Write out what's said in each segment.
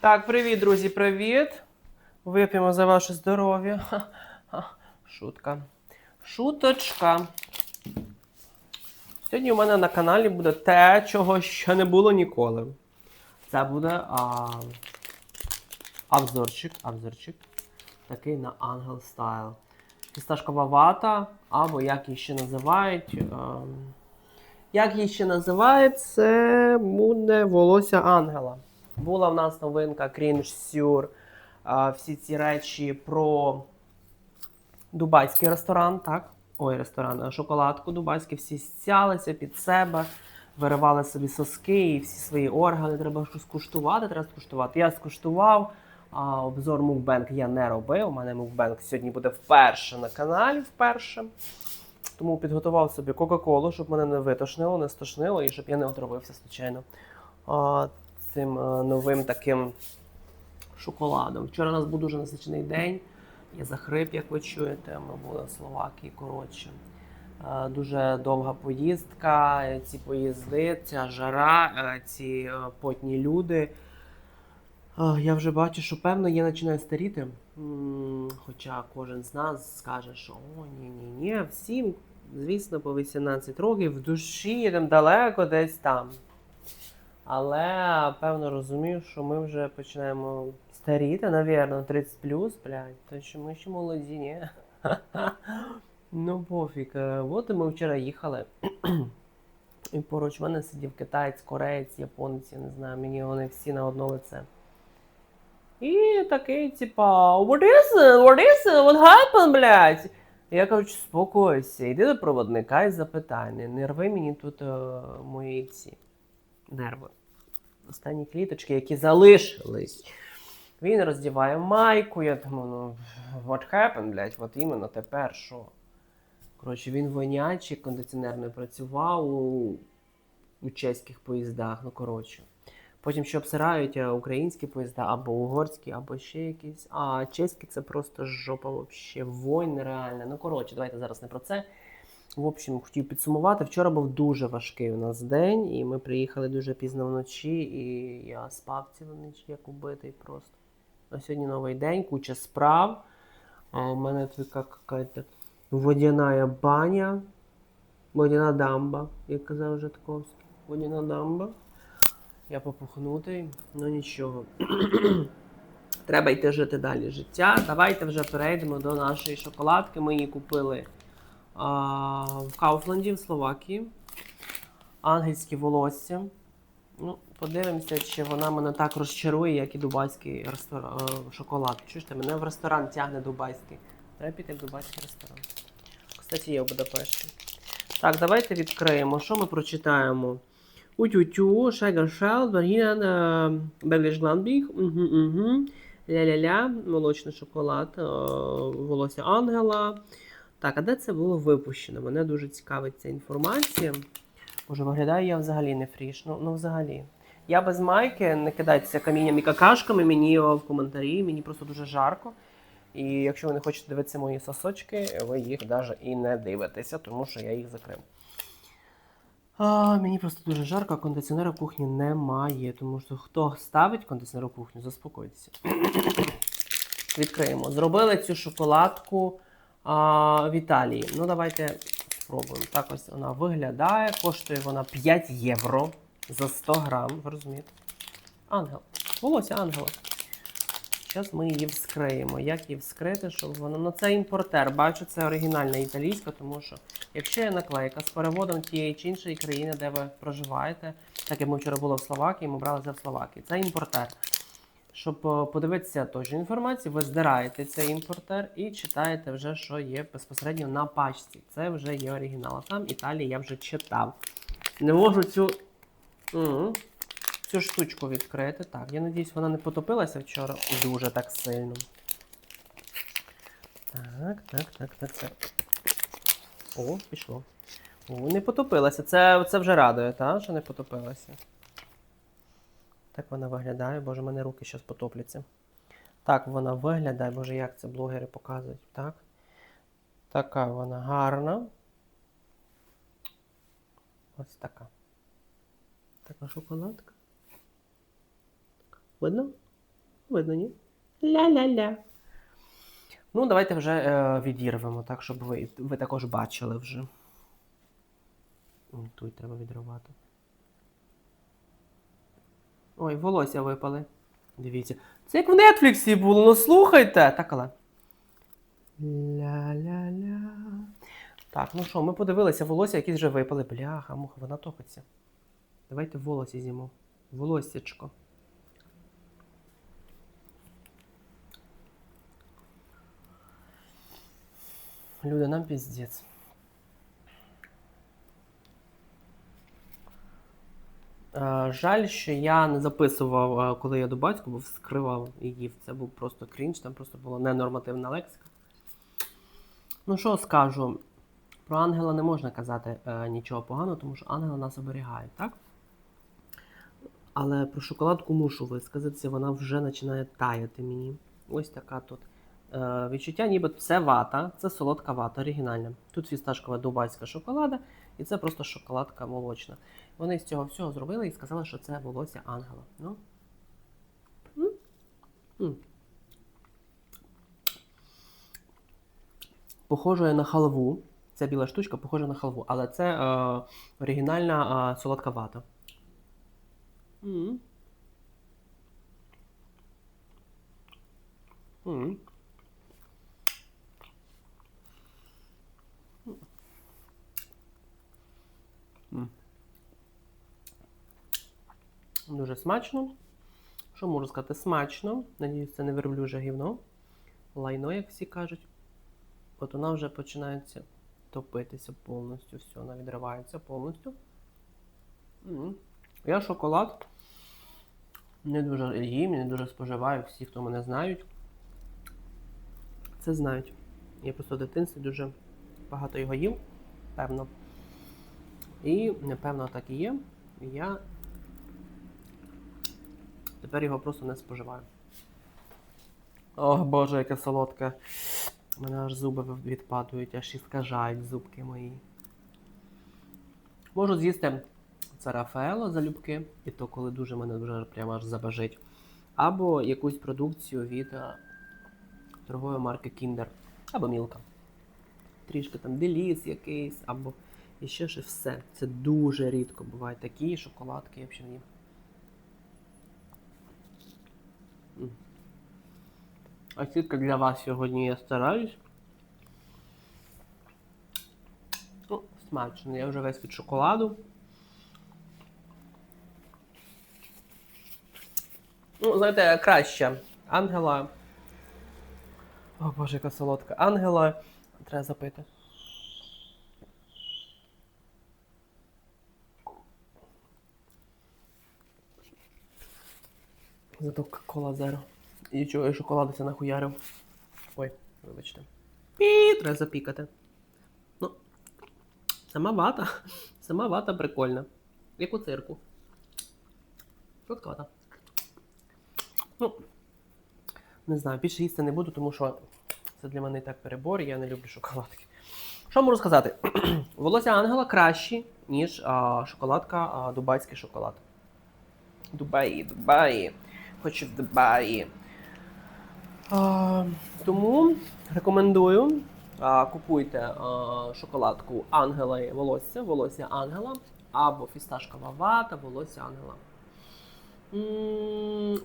Так, привіт, друзі, привіт. Вип'ємо за ваше здоров'я. Шутка. Шуточка. Сьогодні у мене на каналі буде те, чого ще не було ніколи. Це буде а, обзорчик, обзорчик. Такий на Ангел Style. Фісташкова вата, або як її ще називають. ем, як її ще називають, це буде волосся ангела. Була в нас новинка Cringe Сюр. Всі ці речі про дубайський ресторан, так? Ой, ресторан, а шоколадку дубайську, всі стялися під себе, виривали собі соски і всі свої органи. Треба щось скуштувати, треба скуштувати. Я скуштував. А обзор мукбенк я не робив. У мене мукбенк сьогодні буде вперше на каналі. Вперше. Тому підготував собі Кока-Колу, щоб мене не витошнило, не стошнило і щоб я не отравився, звичайно, цим новим таким шоколадом. Вчора у нас був дуже насичений день. Я захрип, як ви чуєте. Ми були в Словакії, коротше. Е, Дуже довга поїздка, е, ці поїзди, ця жара, е, ці е, потні люди. Я вже бачу, що певно я починаю старіти. Хоча кожен з нас скаже, що о, ні, ні, ні, всім, звісно, по 18 років в душі там далеко десь там. Але певно розумію, що ми вже починаємо старіти, навірно, 30 плюс, блядь. То що ми ще молоді, ні? Ну, пофіг. От ми вчора їхали. І поруч мене сидів китаєць, кореєць, японець, я не знаю, мені вони всі на одно лице. І такий, типа, what is? What is? What happened, блядь? Я кажу, спокойся, йди до проводника і запитай, не, не рви мені тут е, мої ці нерви. Останні кліточки, які залишились. Він роздіває майку, я думаю, ну, what happened, блядь, от іменно тепер що? Коротше, він вонячий, кондиціонер не працював у, у чеських поїздах, ну коротше. Потім ще обсирають е, українські поїзда, або угорські, або ще якісь. А чеські це просто жопа вообще, вонь нереальна. Ну коротше, давайте зараз не про це. В общем, хотів підсумувати. Вчора був дуже важкий у нас день, і ми приїхали дуже пізно вночі, і я спав цілу ніч, як убитий просто. А сьогодні новий день, куча справ. А у мене така какая-то водяная баня, водяна дамба, як казав Житковський. Водяна дамба. Я попухнутий, ну нічого. Треба йти жити далі життя. Давайте вже перейдемо до нашої шоколадки. Ми її купили а, в Кауфланді, в Словакії. Ангельське волосся. Ну, подивимося, чи вона мене так розчарує, як і дубайський ресторан, шоколад. Чуєте, мене в ресторан тягне дубайський. Треба піти в дубайський ресторан. Кстати, є в Будапешті. Так, давайте відкриємо. Що ми прочитаємо? Утю-тю, Шайгершелд, Варгінан, Бегліш Гланбіг, угу, угу. Ля-ля-ля, молочний шоколад, е, волосся ангела. Так, а де це було випущено? Мене дуже цікавить ця інформація. Боже, виглядаю я взагалі не фріш. Ну, ну взагалі. Я без майки, не кидайтеся камінням і какашками, мені в коментарі, мені просто дуже жарко. І якщо ви не хочете дивитися мої сосочки, ви їх навіть і не дивитеся, тому що я їх закрив. А, мені просто дуже жарко, кондиціонера в кухні немає. Тому що хто ставить кондиціонер в кухню, заспокойтеся. Відкриємо. Зробили цю шоколадку а, в Італії. Ну, давайте спробуємо. Так ось вона виглядає. Коштує вона 5 євро за 100 грам. Ви розумієте? Ангел. Волосся ангела. Зараз ми її вскриємо. Як її вскрити, щоб вона. Ну це імпортер. Бачу, це оригінальна італійська, тому що якщо є наклейка з переводом тієї чи іншої країни, де ви проживаєте, так як ми вчора були в Словакії, ми брали це в Словакії. Це імпортер. Щоб е, подивитися точну інформацію, ви здираєте цей імпортер і читаєте вже, що є безпосередньо на пачці. Це вже є оригінал. А там Італії я вже читав. Не можу цю. Цю штучку відкрити. Так, я надіюсь, вона не потопилася вчора дуже так сильно. Так, так, так, так, так. О, пішло. О, не потопилася. Це, це вже радує, так? Що не потопилася. Так вона виглядає. Боже, в мене руки зараз потопляться. Так вона виглядає, боже, як це блогери показують, так? Така вона гарна. Ось така. Така шоколадка. Видно? Видно, ні? Ля-ля-ля. Ну, давайте вже е, відірвемо, так, щоб ви, ви також бачили вже. Тут треба відривати. Ой, волосся випали. Дивіться. Це як в Нетфліксі було, ну слухайте. Так, але. Ля-ля-ля. Так, ну що, ми подивилися, волосся якісь вже випали. Бляха, муха, вона топиться. Давайте волосся з'їмо. Волоссячко. Люди, нам піздець. Е, Жаль, що я не записував, е, коли я до батька був, скривав і їв. Це був просто крінж, там просто була ненормативна лексика. Ну що скажу? Про ангела не можна казати е, нічого поганого, тому що ангели нас оберігають, так? Але про шоколадку мушу висказатися, вона вже починає таяти мені. Ось така тут. Е, відчуття, ніби це вата, це солодка вата, оригінальна. Тут фісташкова дубайська шоколада, і це просто шоколадка молочна. Вони з цього всього зробили і сказали, що це волосся ангела. Ну. М? На халву. Ця біла штучка похожа на халву, але це е, оригінальна е, солодка вата. М. М. Дуже смачно. Що можу сказати? Смачно. Надіюсь, це не верблюже гівно. Лайно, як всі кажуть. От вона вже починається топитися повністю. Все, вона відривається повністю. Я шоколад не дуже їм, не дуже споживаю. Всі, хто мене знають, це знають. Я просто в дитинстві дуже багато його їв, певно. І, напевно, так і є. Я тепер його просто не споживаю. Ох, Боже, яке солодке. У мене аж зуби відпадують, аж і скажають зубки мої. Можу з'їсти це Рафаело залюбки, і то коли дуже мене дуже прямо аж забажить. Або якусь продукцію від е, торгової марки Kinder. Або Мілка. Трішки там деліс якийсь, або і ще ж і все. Це дуже рідко бувають такі шоколадки, я взагалі. А тільки для вас сьогодні я стараюсь. Ну, смачно, я вже весь від шоколаду. Ну, знаєте, краще. Ангела. О боже, яка солодка. Ангела. Треба запити. Зато кола зеро. І чого я шоколаду це нахуярив. Ой, вибачте. Пі, треба запікати. Ну, сама вата. Сама вата прикольна. Як у цирку. Шоколада. Ну, не знаю, більше їсти не буду, тому що це для мене і так перебор, і я не люблю шоколадки. Що можу сказати? Волосся ангела кращі, ніж а, шоколадка а, дубайський шоколад. Дубаї, Дубаї. Хочу в Дубаї. Тому рекомендую. Купуйте шоколадку Ангела і волосся, волосся ангела, або фісташкова вата, волосся ангела.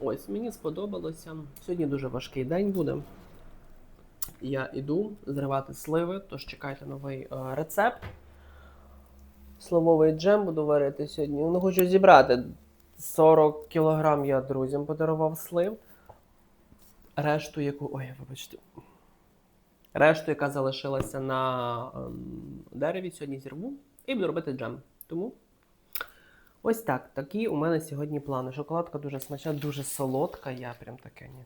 Ось, мені сподобалося. Сьогодні дуже важкий день буде. Я іду зривати сливи, тож чекайте новий е, рецепт. Сливовий джем буду варити сьогодні. Ну, хочу зібрати 40 кілограм я друзям подарував слив. Решту, яку. Ой, вибачте. Решту, яка залишилася на ем, дереві, сьогодні зірву і буду робити джем. Тому ось так. Такі у мене сьогодні плани. Шоколадка дуже смачна, дуже солодка. Я прям таке ні.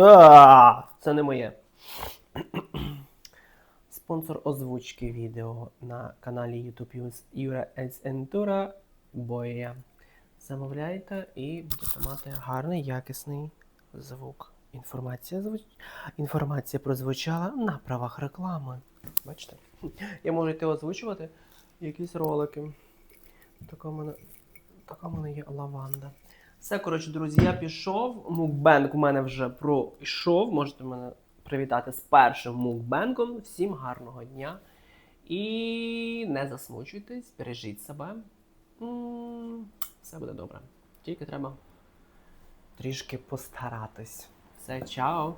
А, Це не моє. Спонсор озвучки відео на каналі YouTube Юра Ецентура Боя. Замовляйте і будете мати гарний, якісний звук. Інформація звуч... Інформація прозвучала на правах реклами. Бачите? Я можу йти озвучувати якісь ролики. Така в мене, така в мене є лаванда. Все, коротше, друзі, я пішов. Мукбенк у мене вже пройшов. Можете мене привітати з першим мукбенком. Всім гарного дня. І не засмучуйтесь, бережіть себе. Все буде добре. Тільки треба трішки постаратись. Все, чао!